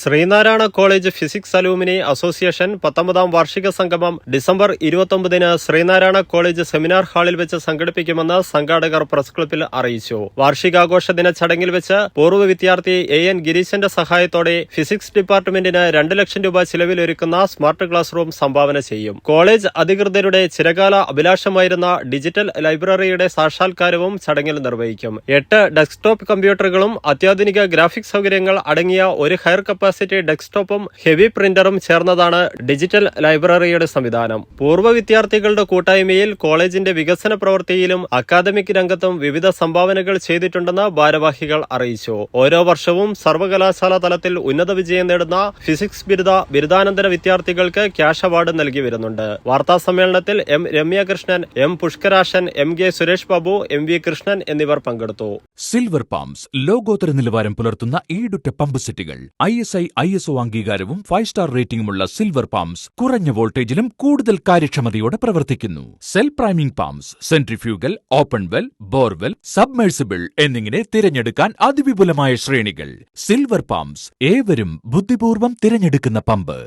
Sreenarayana college physics alumni association പത്തൊമ്പതാം വാർഷിക സംഗമം ഡിസംബർ ഇരുപത്തൊമ്പതിന് ശ്രീനാരായണ കോളേജ് സെമിനാർ ഹാളിൽ വെച്ച് സംഘടിപ്പിക്കുമെന്ന് സംഘാടകർ പ്രസ് ക്ലബിൽ അറിയിച്ചു. വാർഷികാഘോഷ ദിന ചടങ്ങിൽ വെച്ച് പൂർവ വിദ്യാർത്ഥി എ എൻ ഗിരീശന്റെ സഹായത്തോടെ ഫിസിക്സ് ഡിപ്പാർട്ട്മെന്റിന് രണ്ട് ലക്ഷം രൂപ ചിലവിലൊരുക്കുന്ന സ്മാർട്ട് ക്ലാസ് റൂം സംഭാവന ചെയ്യും. കോളേജ് അധികൃതരുടെ ചിരകാല അഭിലാഷമായിരുന്ന ഡിജിറ്റൽ ലൈബ്രറിയുടെ സാക്ഷാത്കാരവും ചടങ്ങിൽ നിർവഹിക്കും. എട്ട് ഡെസ്ക്ടോപ്പ് കമ്പ്യൂട്ടറുകളും അത്യാധുനിക ഗ്രാഫിക്സ് സൗകര്യങ്ങൾ അടങ്ങിയ ഒരു ഹയർ കപ്പാസിറ്റി ഡെസ്ക്ടോപ്പും ഹെവി പ്രിന്ററും ചേർന്നതാണ് ഡിജിറ്റൽ ലൈബ്രറിയുടെ സംവിധാനം. പൂർവ വിദ്യാർത്ഥികളുടെ കൂട്ടായ്മയിൽ കോളേജിന്റെ വികസന പ്രവൃത്തിയിലും അക്കാദമിക് രംഗത്തും വിവിധ സംഭാവനകൾ ചെയ്തിട്ടുണ്ടെന്ന് ഭാരവാഹികൾ അറിയിച്ചു. ഓരോ വർഷവും സർവകലാശാല തലത്തിൽ ഉന്നത വിജയം നേടുന്ന ഫിസിക്സ് ബിരുദ ബിരുദാനന്തര വിദ്യാർത്ഥികൾക്ക് ക്യാഷ് അവാർഡ് നൽകി വരുന്നുണ്ട്. വാർത്താ സമ്മേളനത്തിൽ M Ramyakrishnan M Pushkarasan M K Suresh Babu M V Krishnan എന്നിവർ പങ്കെടുത്തു. സിൽവർ പാംസ് ലോകോത്തര നിലവാരം പുലർത്തുന്ന ഈടുറ്റ പമ്പ് സെറ്റുകൾ I S I I S O അംഗീകാരവും ഫൈവ് സ്റ്റാർ റേറ്റിംഗുമുള്ള സിൽവർ പാംസ് കുറഞ്ഞ വോൾട്ടേജിലും കൂടുതൽ കാര്യക്ഷമതയോടെ പ്രവർത്തിക്കുന്നു. Self priming pumps centrifugal open well borewell submersible എന്നിങ്ങനെ തിരഞ്ഞെടുക്കാൻ അതിവിപുലമായ ശ്രേണികൾ. സിൽവർ പാംസ് ഏവരും ബുദ്ധിപൂർവം തിരഞ്ഞെടുക്കുന്ന പമ്പ്.